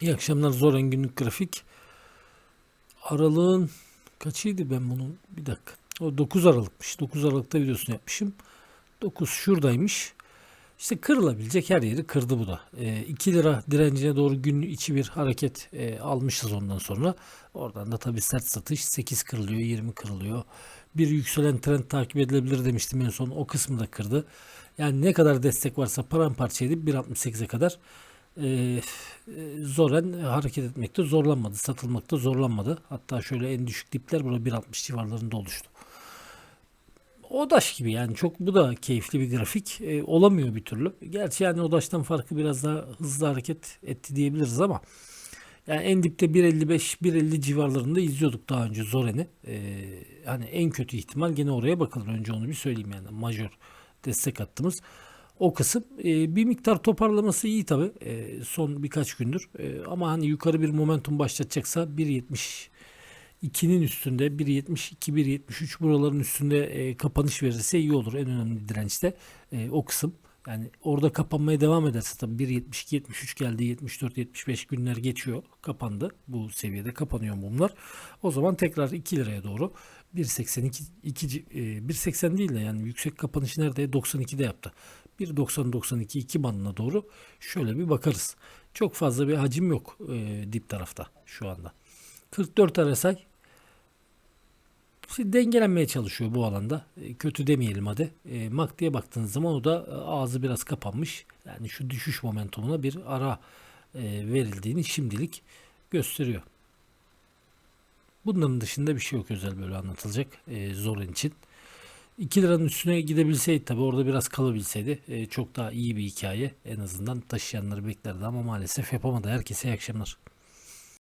İyi akşamlar Zoran günlük grafik. Aralığın kaçıydı ben bunun? Bir dakika. O 9 Aralık'mış. 9 Aralık'ta videosunu yapmışım. 9 şuradaymış. İşte kırılabilecek her yeri kırdı bu da. E, 2 lira direncine doğru gün içi bir hareket e, almışız ondan sonra. Oradan da tabii sert satış 8 kırılıyor, 20 kırılıyor. Bir yükselen trend takip edilebilir demiştim en son. O kısmı da kırdı. Yani ne kadar destek varsa paramparça edip 1.68'e kadar e, Zoren hareket etmekte zorlanmadı. Satılmakta zorlanmadı. Hatta şöyle en düşük dipler burada 1.60 civarlarında oluştu. Odaş gibi yani çok bu da keyifli bir grafik. E, olamıyor bir türlü. Gerçi yani Odaş'tan farkı biraz daha hızlı hareket etti diyebiliriz ama yani en dipte 1.55 1.50 civarlarında izliyorduk daha önce Zoren'i. E, hani en kötü ihtimal gene oraya bakılır. Önce onu bir söyleyeyim yani majör destek attığımız o kısım. E, bir miktar toparlaması iyi tabi son birkaç gündür. E, ama hani yukarı bir momentum başlatacaksa 1.70 2'nin üstünde 1.72 1.73 buraların üstünde e, kapanış verirse iyi olur. En önemli dirençte e, o kısım. Yani orada kapanmaya devam ederse tabii 1.72 73 geldi 74 75 günler geçiyor. Kapandı. Bu seviyede kapanıyor mumlar. O zaman tekrar 2 liraya doğru 1.82 2 e, 1.80 değil de yani yüksek kapanışı nerede? 92'de yaptı. 1.90 92 2 bandına doğru şöyle bir bakarız. Çok fazla bir hacim yok e, dip tarafta şu anda. 44 RSI Şimdi dengelenmeye çalışıyor bu alanda. E, Kötü demeyelim hadi. E, MACD'ye baktığınız zaman o da e, ağzı biraz kapanmış. Yani şu düşüş momentumuna bir ara e, verildiğini şimdilik gösteriyor. Bunların dışında bir şey yok özel böyle anlatılacak e, Zoran için. 2 liranın üstüne gidebilseydi tabi orada biraz kalabilseydi e, çok daha iyi bir hikaye. En azından taşıyanları beklerdi ama maalesef yapamadı. Herkese iyi akşamlar.